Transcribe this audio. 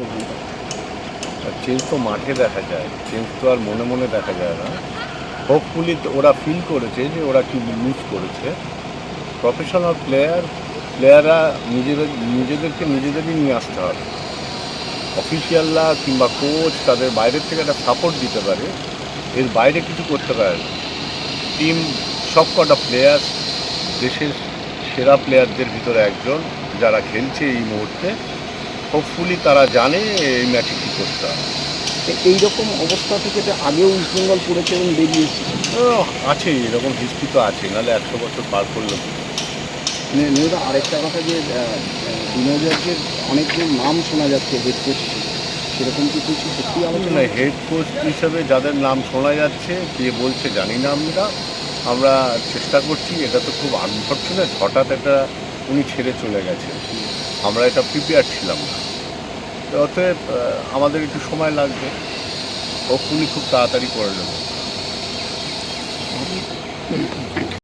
পর্যন্ত চেঞ্জ তো মাঠে দেখা যায়। চেঞ্জ তো আর মনে মনে দেখা যায় না। হোপফুলি ওরা ফিল করেছে যে ওরা কি লুজ করেছে। প্রফেশনাল প্লেয়ার প্লেয়াররা নিজেদের, নিজেদেরকে নিজেদেরই নিয়ে আসতে হবে। অফিসিয়ালরা কিংবা কোচ তাদের বাইরের থেকে একটা সাপোর্ট দিতে পারে। এর বাইরে কিছু করতে পারে না। টিম সব কটা প্লেয়ার দেশের সেরা প্লেয়ারদের ভিতরে একজন যারা খেলছে এই মুহূর্তে। হোপফুলি তারা জানে এই ম্যাচে কী করতে হবে এইরকম অবস্থা থেকে তো আগেও ইস্ট বেঙ্গল পড়েছে এবং বেরিয়েছে আছে এরকম হিস্ট্রি তো আছে নাহলে একশো বছর পার করল? আরেকটা কথা যে আহ, বিনয় নাম শোনা যাচ্ছে হেড কোচ সেরকম কি কিছু সত্যি আলোচনা? না হেড কোচ হিসেবে যাদের নাম শোনা যাচ্ছে কে বলছে জানি না আমরা। আমরা চেষ্টা করছি এটা তো খুব আনফর্চুনেট হঠাৎ একটা উনি ছেড়ে চলে গেছেন। আমরা এটা প্রিপেয়ার ছিলাম না। অতএব আমাদের একটু সময় লাগবে। ও উনি খুব তাড়াতাড়ি করে নেব